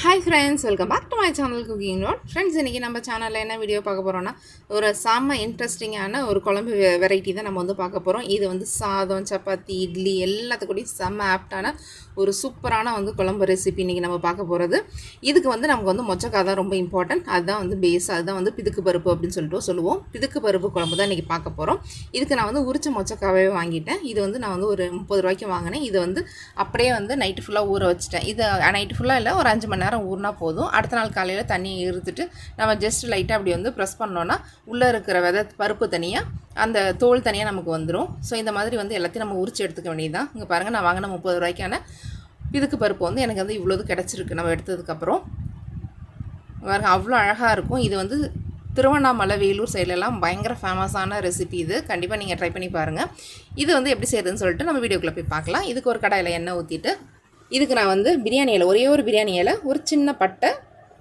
Hi friends welcome back to my channel Cooking Note friends இன்றைக்கி நம்ம சேனலில் என்ன வீடியோ பார்க்க போகிறோன்னா ஒரு செம்ம இன்ட்ரெஸ்டிங்கான ஒரு குழம்பு வெரைட்டி தான் நம்ம வந்து பார்க்க போகிறோம் இது வந்து சாதம் சப்பாத்தி இட்லி எல்லாத்துக்கூடையும் செம்ம ஆப்டான ஒரு சூப்பரான வந்து குழம்பு ரெசிபி இன்றைக்கி நம்ம பார்க்க போகிறது இதுக்கு வந்து நமக்கு வந்து மொச்சக்காய் தான் ரொம்ப இம்பார்ட்டன்ட் அதுதான் வந்து பேஸ் அதுதான் வந்து பிதுக்கு பருப்பு அப்படின்னு சொல்லிட்டு சொல்லுவோம். பிதுக்கு பருப்பு குழம்பு தான் இன்றைக்கி பார்க்க போகிறோம் இதுக்கு நான் வந்து உரிச்ச மொச்சக்காவே வாங்கிட்டேன். இது வந்து நான் வந்து ஒரு முப்பது ரூபாய்க்கு வாங்கினேன். இது வந்து அப்படியே வந்து நைட்டு ஃபுல்லாக ஊற வச்சுட்டேன். இது நைட்டு ஃபுல்லாக இல்லை ஒரு அஞ்சு மணி நேரம் ஊறினா போதும். அடுத்த நாள் காலையில் தண்ணியை இருத்துட்டு நம்ம ஜஸ்ட் லைட்டாக அப்படி வந்து ப்ரெஸ் பண்ணோன்னா உள்ளே இருக்கிற விதை பருப்பு தனியாக அந்த தோல் தனியாக நமக்கு வந்துடும் ஸோ இந்த மாதிரி வந்து எல்லாத்தையும் நம்ம உரிச்சு எடுத்துக்க வேண்டியதுதான். இங்கே பாருங்கள் நான் வாங்கின முப்பது ரூபாய்க்கான இதுக்கு பருப்பு வந்து எனக்கு வந்து இவ்வளோது கிடச்சிருக்கு. நம்ம எடுத்ததுக்கப்புறம் பாருங்கள் அவ்வளோ அழகாக இருக்கும். இது வந்து திருவண்ணாமலை வேலூர் சைட்லலாம் பயங்கர ஃபேமஸான ரெசிபி இது. கண்டிப்பாக நீங்கள் ட்ரை பண்ணி பாருங்கள் இது வந்து எப்படி செய்யுதுன்னு சொல்லிட்டு நம்ம வீடியோக்குள்ளே போய் பார்க்கலாம். இதுக்கு ஒரு கடையில் எண்ணெய் ஊற்றிட்டு இதுக்கு நான் வந்து பிரியாணி இலை ஒரே ஒரு பிரியாணி இலை ஒரு சின்ன பட்டை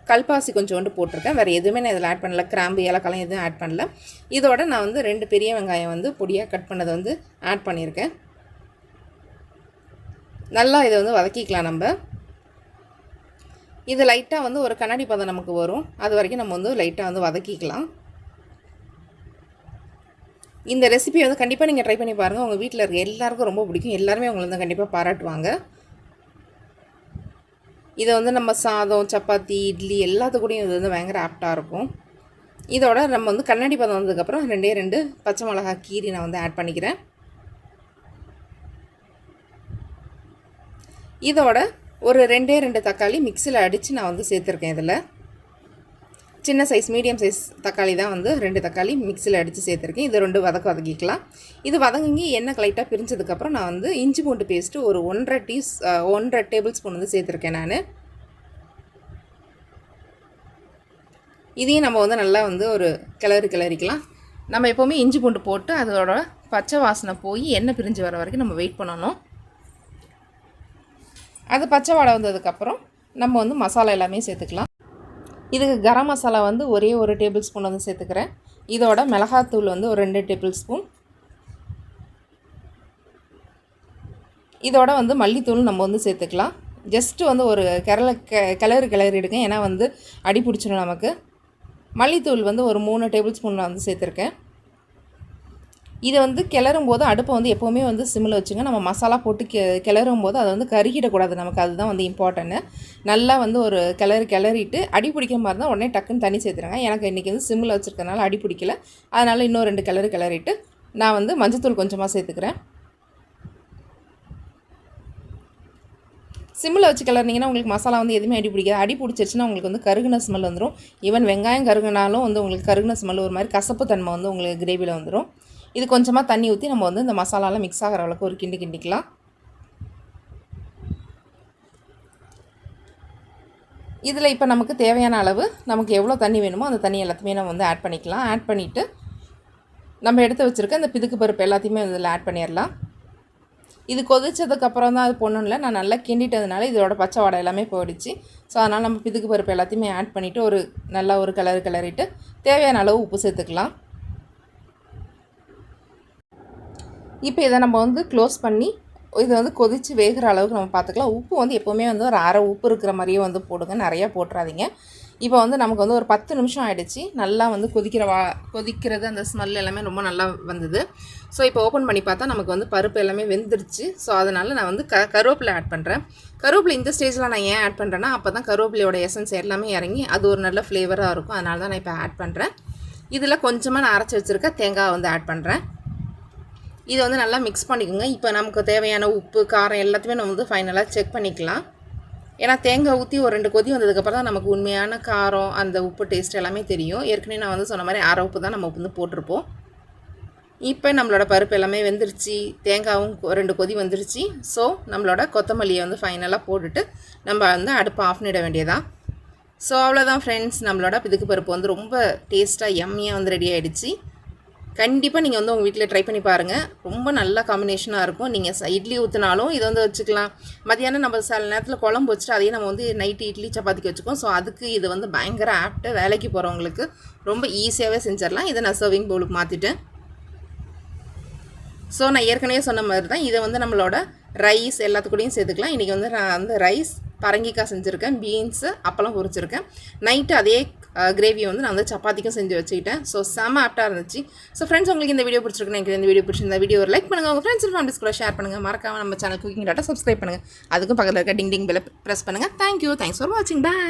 கல்பாசி கொஞ்சோண்டு போட்டிருக்கேன். வேறு எதுவுமே நான் இதில் ஆட் பண்ணல. கிராம்பு ஏலக்காலம் எதுவும் ஆட் பண்ணல. இதோட நான் வந்து ரெண்டு பெரிய வெங்காயம் வந்து பொடியாக கட் பண்ணதை வந்து ஆட் பண்ணியிருக்கேன். நல்லா இதை வந்து வதக்கிக்கலாம் நம்ம. இது லைட்டாக வந்து ஒரு கண்ணாடி பதம் நமக்கு வரும். அது வரைக்கும் நம்ம வந்து லைட்டாக வந்து வதக்கிக்கலாம். இந்த ரெசிபி வந்து கண்டிப்பாக நீங்கள் ட்ரை பண்ணி பாருங்கள் உங்கள் வீட்டில் இருக்க எல்லாருக்கும் ரொம்ப பிடிக்கும். எல்லாருமே உங்களை வந்து கண்டிப்பாக பாராட்டுவாங்க. இதை வந்து நம்ம சாதம் சப்பாத்தி இட்லி எல்லாத்துக்கூடையும் இது வந்து பயங்கர ஆப்டாக இருக்கும். இதோட நம்ம வந்து கண்ணாடி பதம் வந்ததுக்கப்புறம் ரெண்டே ரெண்டு பச்சை மிளகா கீரி நான் வந்து ஆட் பண்ணிக்கிறேன். இதோட ஒரு ரெண்டே ரெண்டு தக்காளி மிக்சியில் அடித்து நான் வந்து சேர்த்துருக்கேன் இதில். சின்ன சைஸ் மீடியம் சைஸ் தக்காளி தான் வந்து ரெண்டு தக்காளி மிக்சியில் அடித்து சேர்த்துருக்கேன். இது ரெண்டு வதக்க வதக்கிக்கலாம். இது வதங்கி எண்ணெய் லைட்டாக பிரிஞ்சதுக்கப்புறம் நான் வந்து இஞ்சி பூண்டு பேஸ்ட்டு ஒரு ஒன்றரை டீஸ் ஒன்றரை டேபிள் ஸ்பூன் வந்து சேர்த்துருக்கேன் நான். இதையும் நம்ம வந்து நல்லா வந்து ஒரு கிளறி கிளறிக்கலாம். நம்ம எப்போவுமே இஞ்சி பூண்டு போட்டு அதோட பச்சை வாசனை போய் எண்ணெய் பிரிஞ்சு வர வரைக்கும் நம்ம வெயிட் பண்ணணும். அது பச்சை வாடை வந்ததுக்கப்புறம் நம்ம வந்து மசாலா எல்லாமே சேர்த்துக்கலாம். இதுக்கு கரம் மசாலா வந்து ஒரே ஒரு டேபிள் ஸ்பூன் வந்து சேர்த்துக்கிறேன். இதோட மிளகாத்தூள் வந்து ஒரு ரெண்டு டேபிள் ஸ்பூன். இதோட வந்து மல்லித்தூள் நம்ம வந்து சேர்த்துக்கலாம். ஜஸ்ட்டு வந்து ஒரு கிரல க கிளறு கிளறி எடுங்க. ஏன்னா வந்து அடி பிடிச்சிடும் நமக்கு. மல்லித்தூள் வந்து ஒரு மூணு டேபிள் ஸ்பூன் வந்து சேர்த்துருக்கேன். இதை வந்து கிளறும் போது அடுப்பை வந்து எப்போவுமே வந்து சிம்மில் வச்சுங்க. நம்ம மசாலா போட்டு கெ கிளறும் போது அதை வந்து கருகிடக்கூடாது நமக்கு. அதுதான் வந்து இம்பார்ட்டன்ட்டு நல்லா வந்து ஒரு கிளறி கிளறிட்டு அடி பிடிக்க மாதிரி இருந்தால் உடனே டக்குன்னு தண்ணி சேர்த்துருங்க. எனக்கு இன்றைக்கி வந்து சிம்மில் வச்சுருக்கனால அடி பிடிக்கல. அதனால் இன்னும் ரெண்டு கிளறு கிளறிட்டு நான் வந்து மஞ்சத்தூள் கொஞ்சமாக சேர்த்துக்கிறேன். சிம்மில் வச்சு கிளறினீங்கன்னா உங்களுக்கு மசாலா வந்து எதுவுமே அடி பிடிக்காது. அடி பிடிச்சிருச்சுன்னா உங்களுக்கு வந்து கருகுன ஸ்மெல் வந்துடும் ஈவன் வெங்காயம் கருகுனாலும் வந்து உங்களுக்கு கருகுன ஸ்மெல் ஒரு மாதிரி கசப்பு தன்மை வந்து உங்களுக்கு கிரேவியில் வந்துடும் இது கொஞ்சமாக தண்ணி ஊற்றி நம்ம வந்து இந்த மசாலாலாம் மிக்ஸ் ஆகிற அளவுக்கு ஒரு கிண்டி கிண்டிக்கலாம். இதில் இப்போ நமக்கு தேவையான அளவு நமக்கு எவ்வளோ தண்ணி வேணுமோ அந்த தண்ணி எல்லாத்தையுமே நம்ம வந்து ஆட் பண்ணிக்கலாம். ஆட் பண்ணிவிட்டு நம்ம எடுத்து வச்சுருக்க இந்த பிதுக்கு பருப்பு எல்லாத்தையுமே இதில் ஆட் பண்ணிடலாம் இது கொதிச்சதுக்கப்புறம் தான் அது பொண்ணும் நான் நல்லா கிண்டிட்டதுனால இதோட பச்சை வாடை எல்லாமே போயிடுச்சு. ஸோ அதனால் நம்ம பிதுக்கு பருப்பு எல்லாத்தையுமே ஆட் பண்ணிவிட்டு ஒரு நல்லா ஒரு கலர் கிளறிட்டு தேவையான அளவு உப்பு சேர்த்துக்கலாம். இப்போ இதை நம்ம வந்து க்ளோஸ் பண்ணி இது வந்து கொதித்து வேகிற அளவுக்கு நம்ம பார்த்துக்கலாம். உப்பு வந்து எப்போவுமே வந்து ஒரு அரை உப்பு இருக்கிற மாதிரியே வந்து போடுங்க. நிறையா போட்டுறாதீங்க. இப்போ வந்து நமக்கு வந்து ஒரு பத்து நிமிஷம் ஆகிடுச்சு நல்லா வந்து கொதிக்கிற வா கொதிக்கிறது அந்த ஸ்மெல் எல்லாமே ரொம்ப நல்லா வந்தது. ஸோ இப்போ ஓப்பன் பண்ணி பார்த்தா நமக்கு வந்து பருப்பு எல்லாமே வெந்துருச்சு. ஸோ அதனால் நான் வந்து க கருவேப்பிலை ஆட் பண்ணுறேன் கருவேப்பிலை இந்த ஸ்டேஜில் நான் ஏன் ஆட் பண்ணுறேன்னா அப்போ தான் கருவேப்பிலையோட எசன்ஸ் எல்லாமே இறங்கி அது ஒரு நல்ல ஃப்ளேவராக இருக்கும். அதனால தான் நான் இப்போ ஆட் பண்ணுறேன் இதில் கொஞ்சமாக நான் அரைச்சி வச்சுருக்க தேங்காய் வந்து ஆட் பண்ணுறேன் இதை வந்து நல்லா மிக்ஸ் பண்ணிக்கோங்க. இப்போ நமக்கு தேவையான உப்பு காரம் எல்லாத்தையுமே நம்ம வந்து ஃபைனலாக செக் பண்ணிக்கலாம். ஏன்னா தேங்காய் ஊற்றி ஒரு ரெண்டு கொதி வந்ததுக்கப்புறம் தான் நமக்கு உண்மையான காரம் அந்த உப்பு டேஸ்ட் எல்லாமே தெரியும். ஏற்கனவே நான் வந்து சொன்ன மாதிரி அரை உப்பு தான் நம்ம வந்து போட்டிருப்போம். இப்போ நம்மளோட பருப்பு எல்லாமே வெந்துருச்சு. தேங்காயும் ரெண்டு கொதி வந்துருச்சு. ஸோ நம்மளோட கொத்தமல்லியை வந்து ஃபைனலாக போட்டுட்டு நம்ம வந்து அடுப்பை ஆஃப் பண்ணிட வேண்டியதான் ஸோ அவ்வளோதான் ஃப்ரெண்ட்ஸ் நம்மளோட பிதுக்கு பருப்பு வந்து ரொம்ப டேஸ்ட்டாக எம்மியாக வந்து ரெடி ஆகிடுச்சு கண்டிப்பாக நீங்கள் வந்து உங்கள் வீட்டில் ட்ரை பண்ணி பாருங்கள் ரொம்ப நல்ல காம்பினேஷனாக இருக்கும். நீங்கள் இட்லி ஊற்றினாலும் இதை வந்து வச்சுக்கலாம். மதியானம் நம்ம சில நேரத்தில் குழம்பு வச்சுட்டு அதையே நம்ம வந்து நைட்டு இட்லி சப்பாத்திக்கு வச்சுக்கோம் ஸோ அதுக்கு இது வந்து பயங்கர ஆப்ட்டு வேலைக்கு போகிறவங்களுக்கு ரொம்ப ஈஸியாகவே செஞ்சிடலாம். இதை நான் சர்விங் பவுலுக்கு மாற்றிட்டேன் ஸோ நான் ஏற்கனவே சொன்ன மாதிரி தான் இதை வந்து நம்மளோட ரைஸ் எல்லாத்துக்கூடையும் சேர்த்துக்கலாம். இன்றைக்கி வந்து நான் வந்து ரைஸ் பரங்கிக்காய் செஞ்சுருக்கேன். பீன்ஸு அப்பளம் பொரிச்சிருக்கேன். நைட்டு அதே கிரேவியை வந்து நான் வந்து சப்பாத்திக்கும் செஞ்சு வச்சுக்கிட்டேன். ஸோ செம ஆப்டாக இருந்துச்சு. ஸோ ஃப்ரெண்ட்ஸ் உங்களுக்கு இந்த வீடியோ பிடிச்சிருக்குன்னு எனக்கு இந்த வீடியோ பிடிச்சிருந்த வீடியோ லைக் பண்ணுங்கள் உங்கள் ஃப்ரெண்ட்ஸ் ஃபேமிலிஸ் கூட ஷேர் பண்ணுங்கள் மறக்காம நம்ம சேனல் குக்கிங் டாட்டா சப்ஸ்கிரைப் பண்ணுங்கள் அதுக்கும் பக்கத்தில் இருக்க டிங் டிங் பெல் ப்ரெஸ் பண்ணுங்கள் தேங்க்யூ தேங்க்ஸ் ஃபார் வாட்சிங் பாய்